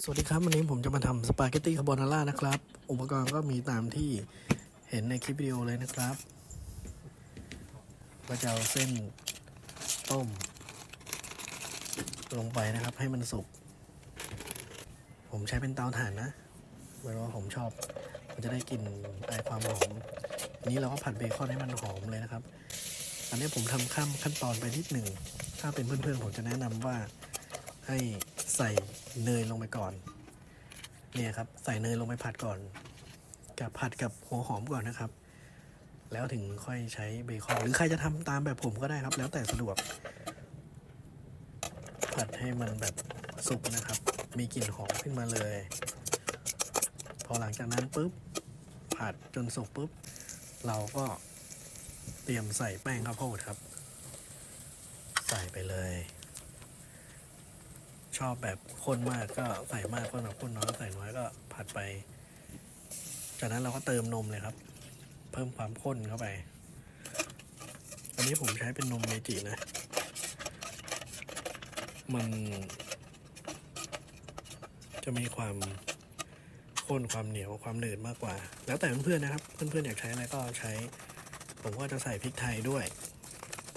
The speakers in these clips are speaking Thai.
สวัสดีครับ วันนี้ผมจะมาทำสปาเกตตี้คาโบนาร่านะครับ อุปกรณ์ก็มีตามที่เห็นในคลิปวิดีโอเลยนะครับก็จะเอาเส้นต้ม ลงไปนะครับให้มันสุก ผมใช้เป็นเตาถ่านนะเพราะว่าผมชอบ มันจะได้กลิ่นไอความหอมนนี้เราก็ผัดเบคอนให้มันหอมเลยนะครับ อันนี้ผมทำข้ามขั้นตอนไปนิดหนึ่ง ถ้าเป็นเพื่อนๆผมจะแนะนำว่าให้ ใส่เนยลงไปก่อน เนี่ยครับ ใส่เนยลงไปผัดก่อน กับผัดกับหัวหอมก่อนนะครับ แล้วถึงค่อยใช้เบคอนหรือใครจะทำตามแบบผมก็ได้ครับ แล้วแต่สะดวก ผัดให้มันแบบสุกนะครับ มีกลิ่นหอมขึ้นมาเลย พอหลังจากนั้นปุ๊บ ผัดจนสุกปุ๊บ เราก็เตรียมใส่แป้งข้าวโพดครับ ใส่ไปเลย อบแบบข้นมากก็ใส่มากข้นแบบข้นน้อยใส่น้อยก็ผัดไป จากนั้นเราก็เติมนมเลยครับ เพิ่มความข้นเข้าไป อันนี้ผมใช้เป็นนมเมจินะ มันจะมีความข้นความเหนียวความหนืดมากกว่า แล้วแต่เพื่อนๆนะครับ เพื่อนๆอยากใช้อะไรก็ใช้ ผมก็จะใส่พริกไทยด้วย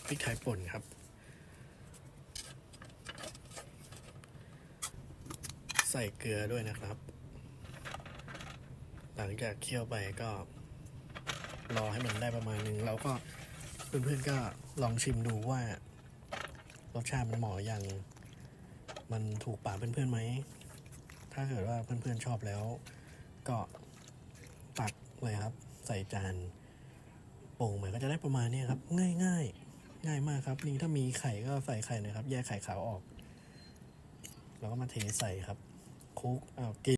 พริกไทยป่นครับ ใส่เกลือด้วยนะครับ หลังจากเคี่ยวไปก็ รอให้มันได้ประมาณหนึ่งเราก็เพื่อนๆก็ลองชิมดูว่ารสชาติมันเหมาะยัง มันถูกปากเพื่อนๆไหม ถ้าเกิดว่าเพื่อนๆชอบแล้ว ก็ตักเลยครับ ใส่จานโป่งมันก็จะได้ประมาณนี้ครับ ง่ายง่ายๆง่ายมากครับ นี่ถ้ามีไข่ก็ใส่ไข่นะครับ แยกไข่ขาวออก แล้วก็มาเทใส่ครับ คุกอ้าวกิน